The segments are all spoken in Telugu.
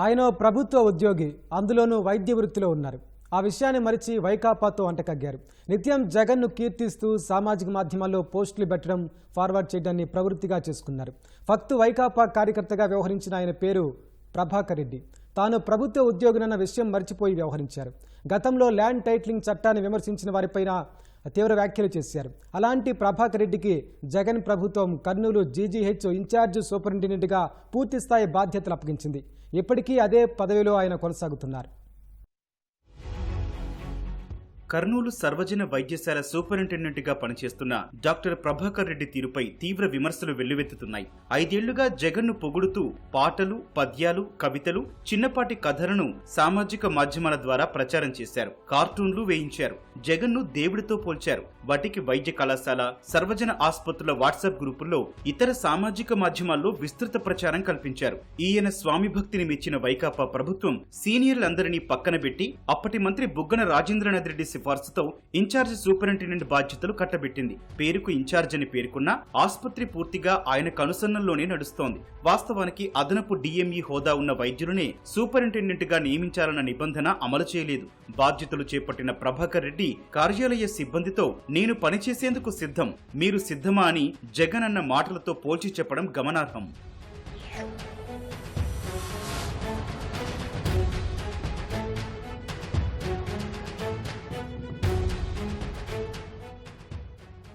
ఆయన ప్రభుత్వ ఉద్యోగి. అందులోనూ వైద్య వృత్తిలో ఉన్నారు. ఆ విషయాన్ని మరిచి వైకాపాతో అంటకగ్గారు. నిత్యం జగన్ను కీర్తిస్తూ సామాజిక మాధ్యమాల్లో పోస్టులు పెట్టడం ఫార్వర్డ్ చేయడాన్ని ప్రవృత్తిగా చేసుకున్నారు. ఫక్తు వైకాపా కార్యకర్తగా వ్యవహరించిన ఆయన పేరు ప్రభాకర్ రెడ్డి. తాను ప్రభుత్వ ఉద్యోగినన్న విషయం మర్చిపోయి వ్యవహరించారు. గతంలో ల్యాండ్ టైట్లింగ్ చట్టాన్ని విమర్శించిన వారిపైన తీవ్ర వ్యాఖ్యలు చేశారు. అలాంటి ప్రభాకర్ రెడ్డికి జగన్ ప్రభుత్వం కర్నూలు జీజీహెచ్ ఇన్ఛార్జ్ సూపరింటెండెంట్గా పూర్తిస్థాయి బాధ్యతలు అప్పగించింది. ఇప్పటికీ అదే పదవిలో ఆయన కొనసాగుతున్నారు. కర్నూలు సర్వజన వైద్యశాల సూపరింటెండెంట్గా పనిచేస్తున్న డాక్టర్ ప్రభాకర్ రెడ్డి తీరుపై తీవ్ర విమర్శలు వెల్లువెత్తుతున్నాయి. ఐదేళ్ళుగా జగన్ను పొగుడుతూ పాటలు పద్యాలు కవితలు చిన్నపాటి కథలను సామాజిక మాధ్యమాల ద్వారా ప్రచారం చేశారు. కార్టూన్లు వేయించారు. జగన్ను దేవుడితో పోల్చారు. వాటికి వైద్య కళాశాల సర్వజన ఆసుపత్రుల వాట్సాప్ గ్రూపుల్లో ఇతర సామాజిక మాధ్యమాల్లో విస్తృత ప్రచారం కల్పించారు. ఈయన స్వామి భక్తిని మెచ్చిన వైకాపా ప్రభుత్వం సీనియర్లందరినీ పక్కన పెట్టి అప్పటి మంత్రి బుగ్గన రాజేంద్రనాథ్ రెడ్డి సిఫార్సుతో ఇన్ఛార్జ్ సూపరింటెండెంట్ బాధ్యతలు కట్టబెట్టింది. పేరుకు ఇన్ఛార్జ్ అని పేర్కొన్న ఆసుపత్రి పూర్తిగా ఆయన కనుసన్నల్లోనే నడుస్తోంది. వాస్తవానికి అదనపు డిఎంఈ హోదా ఉన్న వైద్యులనే సూపరింటెండెంట్గా నియమించాలన్న నిబంధన అమలు చేయలేదు. బాధ్యతలు చేపట్టిన ప్రభాకర్ రెడ్డి కార్యాలయ సిబ్బందితో నేను పనిచేసేందుకు సిద్ధం. మీరు సిద్ధమా అని జగన్ అన్న మాటలతో పోల్చి చెప్పడం గమనార్హం.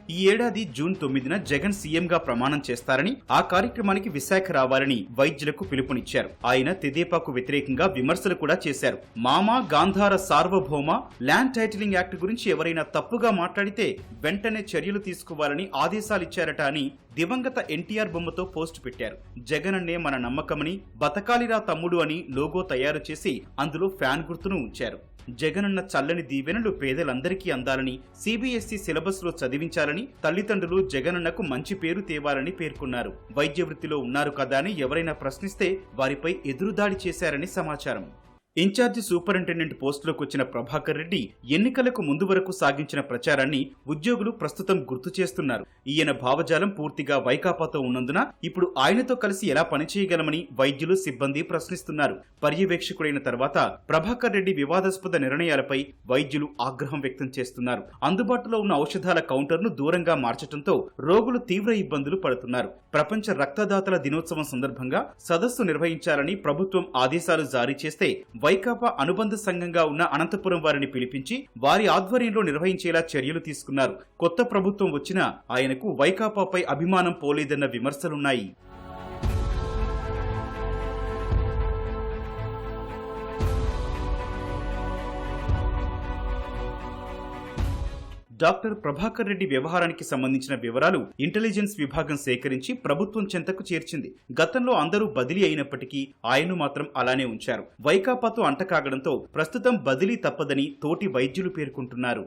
ఈ ఏడాది జూన్ తొమ్మిదిన జగన్ సీఎంగా ప్రమాణం చేస్తారని ఆ కార్యక్రమానికి విశాఖ రావాలని వైద్యులకు పిలుపునిచ్చారు. ఆయన తెదేపాకు వ్యతిరేకంగా విమర్శలు కూడా చేశారు. మామా గాంధార సార్వభౌమ ల్యాండ్ టైటిలింగ్ యాక్ట్ గురించి ఎవరైనా తప్పుగా మాట్లాడితే వెంటనే చర్యలు తీసుకోవాలని ఆదేశాలిచ్చారట అని దివంగత ఎన్టీఆర్ బొమ్మతో పోస్ట్ పెట్టారు. జగన్ అన్నే మన నమ్మకమని బతకాలిరా తమ్ముడు అని లోగో తయారు చేసి అందులో ఫ్యాన్ గుర్తును ఉంచారు. జగనన్న చల్లని దీవెనలు పేదలందరికీ అందాలని సిబిఎస్ఈ సిలబస్లో చదివించాలని తల్లిదండ్రులు జగనన్నకు మంచి పేరు తేవాలని పేర్కొన్నారు. వైద్య వృత్తిలో ఉన్నారు కదా అని ఎవరైనా ప్రశ్నిస్తే వారిపై ఎదురుదాడి చేశారని సమాచారం. ఇన్ఛార్జి సూపరింటెండెంట్ పోస్టులోకి వచ్చిన ప్రభాకర్ రెడ్డి ఎన్నికలకు ముందు వరకు సాగించిన ప్రచారాన్ని ఉద్యోగులు ప్రస్తుతం గుర్తు చేస్తున్నారు. ఈయన భావజాలం పూర్తిగా వైకాపాతో ఉన్నందున ఇప్పుడు ఆయనతో కలిసి ఎలా పనిచేయగలమని వైద్యులు సిబ్బంది ప్రశ్నిస్తున్నారు. పర్యవేక్షకుడైన తర్వాత ప్రభాకర్ రెడ్డి వివాదాస్పద నిర్ణయాలపై వైద్యులు ఆగ్రహం వ్యక్తం చేస్తున్నారు. అందుబాటులో ఉన్న ఔషధాల కౌంటర్ను దూరంగా మార్చడంతో రోగులు తీవ్ర ఇబ్బందులు పడుతున్నారు. ప్రపంచ రక్తదాతల దినోత్సవం సందర్భంగా సదస్సు నిర్వహించాలని ప్రభుత్వం ఆదేశాలు జారీ చేస్తే వైకాపా అనుబంధ సంఘంగా ఉన్న అనంతపురం వారిని పిలిపించి వారి ఆధ్వర్యంలో నిర్వహించేలా చర్యలు తీసుకున్నారు. కొత్త ప్రభుత్వం వచ్చినా ఆయనకు వైకాపాపై అభిమానం పోలేదన్న విమర్శలున్నాయి. డాక్టర్ ప్రభాకర్ రెడ్డి వ్యవహారానికి సంబంధించిన వివరాలు ఇంటెలిజెన్స్ విభాగం సేకరించి ప్రభుత్వం చెంతకు చేర్చింది. గతంలో అందరూ బదిలీ అయినప్పటికీ ఆయన్ను మాత్రం అలానే ఉంచారు. వైకాపాతో అంటకాగడంతో ప్రస్తుతం బదిలీ తప్పదని తోటి వైద్యులు పేర్కొంటున్నారు.